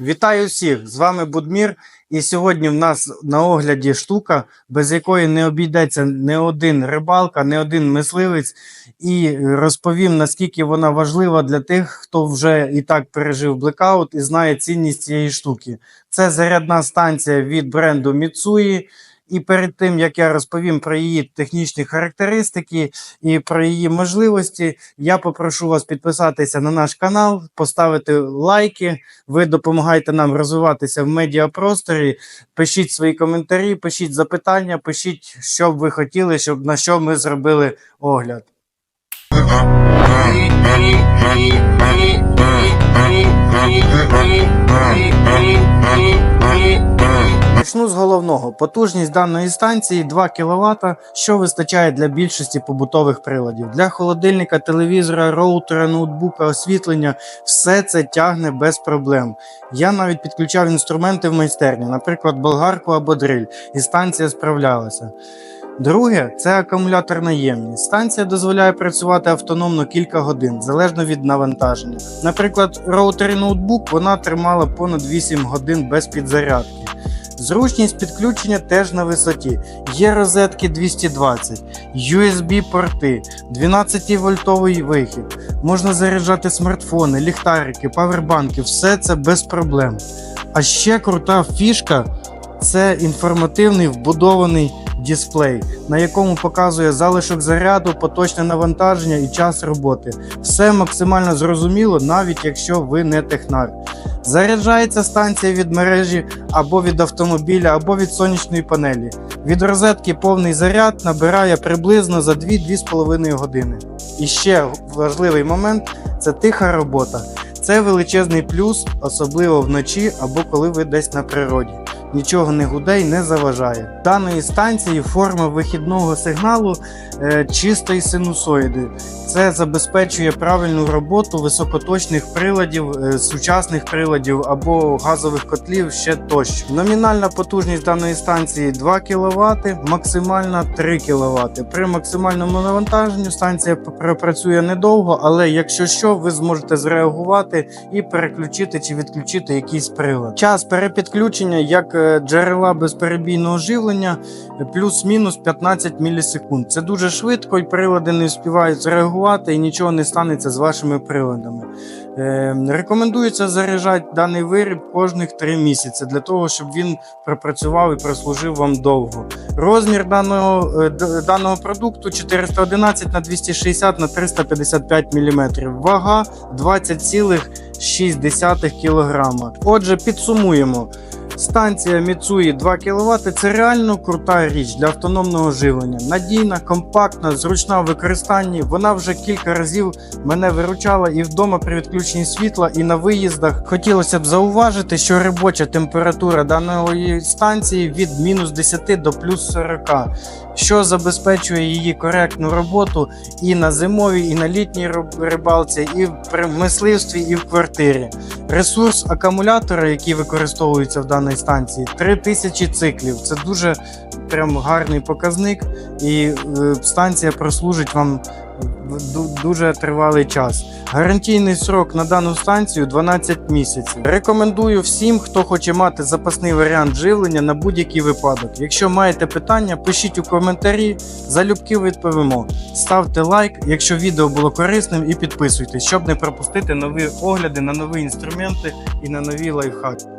Вітаю всіх! З вами Будмір. І сьогодні в нас на огляді штука, без якої не обійдеться не один рибалка, не один мисливець. І розповім, наскільки вона важлива для тих, хто вже і так пережив блекаут і знає цінність цієї штуки. Це зарядна станція від бренду Mitsui. І перед тим як я розповім про її технічні характеристики і про її можливості, я попрошу вас підписатися на наш канал, поставити лайки. Ви допомагаєте нам розвиватися в медіапросторі. Пишіть свої коментарі, пишіть запитання, пишіть, що б ви хотіли, щоб на що ми зробили огляд. Почну з головного. Потужність даної станції 2 кВт, що вистачає для більшості побутових приладів. Для холодильника, телевізора, роутера, ноутбука, освітлення все це тягне без проблем. Я навіть підключав інструменти в майстерні, наприклад, болгарку або дриль, і станція справлялася. Друге це акумуляторна ємність. Станція дозволяє працювати автономно кілька годин, залежно від навантаження. Наприклад, роутер і ноутбук вона тримала понад 8 годин без підзарядки. Зручність підключення теж на висоті. Є розетки 220, USB-порти, 12-вольтовий вихід. Можна заряджати смартфони, ліхтарики, павербанки, все це без проблем. А ще крута фішка це інформативний вбудований дисплей, на якому показує залишок заряду, поточне навантаження і час роботи. Все максимально зрозуміло, навіть якщо ви не технар. Заряджається станція від мережі або від автомобіля, або від сонячної панелі. Від розетки повний заряд набирає приблизно за 2-2,5 години. І ще важливий момент це тиха робота. Це величезний плюс, особливо вночі або коли ви десь на природі. Нічого не гуде і не заважає. Даної станції форма вихідного сигналу е, чистої синусоїди. Це забезпечує правильну роботу високоточних приладів, е, сучасних приладів або газових котлів ще тощо. Номінальна потужність даної станції 2 кВт, максимальна 3 кВт. При максимальному навантаженню станція пр- працює недовго, але якщо що, ви зможете зреагувати і переключити чи відключити якийсь прилад. Час перепідключення як джерела безперебійного живлення е, плюс-мінус 15 мілісекунд. Це дуже швидко, і прилади не встигають зреагувати, і нічого не станеться з вашими приладами. Е, рекомендується заряджати даний виріб кожних 3 місяці для того, щоб він пропрацював і прослужив вам довго. Розмір даного, е, даного продукту 411 на 260 на 355 мм. Вага 20,6 кг. Отже, підсумуємо. Станція Mitsui 2 кВт це реально крута річ для автономного живлення. Надійна, компактна, зручна в використанні. Вона вже кілька разів мене виручала і вдома при відключенні світла, і на виїздах. Хотілося б зауважити, що робоча температура даної станції від мінус 10 до плюс 40, що забезпечує її коректну роботу і на зимовій, і на літній рибалці, і при мисливстві, і в квартирі. Ресурс акумулятора, який використовується в даній станції, 3000 циклів. Це дуже прям гарний показник, і е, станція прослужить вам дуже тривалий час. Гарантійний срок на дану станцію 12 місяців. Рекомендую всім, хто хоче мати запасний варіант живлення на будь-який випадок. Якщо маєте питання, пишіть у коментарі, залюбки відповімо. Ставте лайк, якщо відео було корисним, і підписуйтесь, щоб не пропустити нові огляди на нові інструменти і на нові лайфхаки.